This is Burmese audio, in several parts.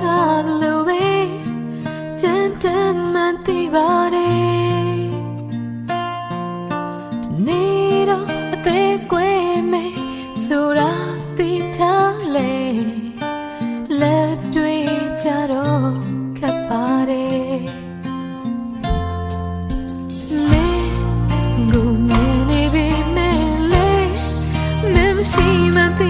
ထားသလိုပဲတန်တန်မသိပါတယ်ဒီနေ့တော့အသေးကွယ်မယ်ဆိုတာသိထားလေလက်တွေ့ကြတော့ခက်ပါတယ်မင်းကိုမင်းနေပြီမင်းလေမင်းမရှိမှသိ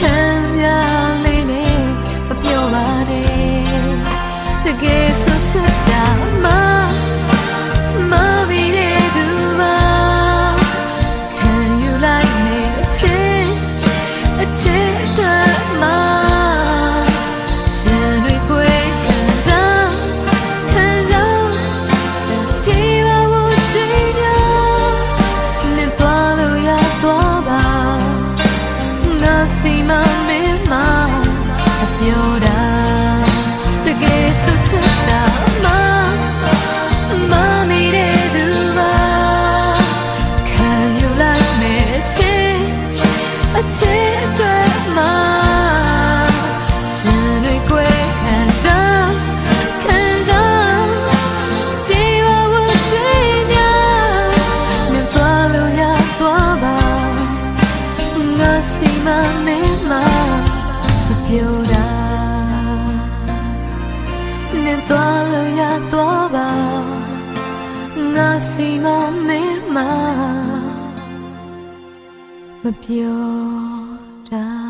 ခံရလေးနဲ့မပြောပါနဲ့တကယ်ဆိုချင် 有的。 နဲ့သွားလို့ရသွားပါငါစီမမင်းမမပြောတာ